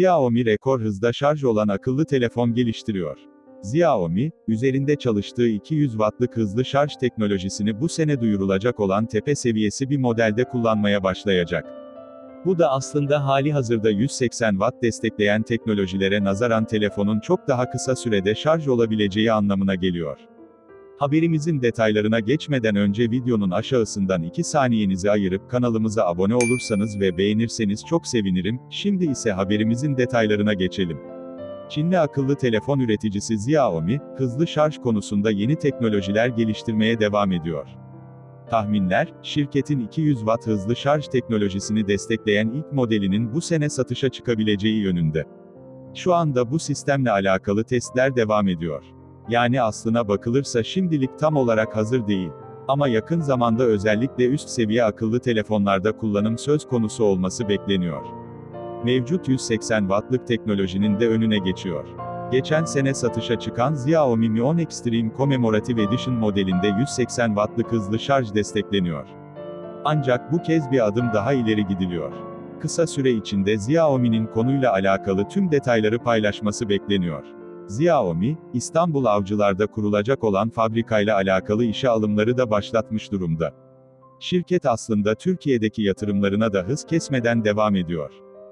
Xiaomi rekor hızda şarj olan akıllı telefon geliştiriyor. Xiaomi, üzerinde çalıştığı 200 wattlık hızlı şarj teknolojisini bu sene duyurulacak olan tepe seviyesi bir modelde kullanmaya başlayacak. Bu da aslında hali hazırda 180 watt destekleyen teknolojilere nazaran telefonun çok daha kısa sürede şarj olabileceği anlamına geliyor. Haberimizin detaylarına geçmeden önce videonun aşağısından 2 saniyenizi ayırıp kanalımıza abone olursanız ve beğenirseniz çok sevinirim. Şimdi ise haberimizin detaylarına geçelim. Çinli akıllı telefon üreticisi Xiaomi, hızlı şarj konusunda yeni teknolojiler geliştirmeye devam ediyor. Tahminler, şirketin 200 watt hızlı şarj teknolojisini destekleyen ilk modelinin bu sene satışa çıkabileceği yönünde. Şu anda bu sistemle alakalı testler devam ediyor. Yani aslına bakılırsa şimdilik tam olarak hazır değil. Ama yakın zamanda özellikle üst seviye akıllı telefonlarda kullanım söz konusu olması bekleniyor. Mevcut 180 wattlık teknolojinin de önüne geçiyor. Geçen sene satışa çıkan Xiaomi Mi 10 Extreme Commemorative Edition modelinde 180 wattlık hızlı şarj destekleniyor. Ancak bu kez bir adım daha ileri gidiliyor. Kısa süre içinde Xiaomi'nin konuyla alakalı tüm detayları paylaşması bekleniyor. Xiaomi, İstanbul Avcılar'da kurulacak olan fabrikayla alakalı işe alımları da başlatmış durumda. Şirket aslında Türkiye'deki yatırımlarına da hız kesmeden devam ediyor.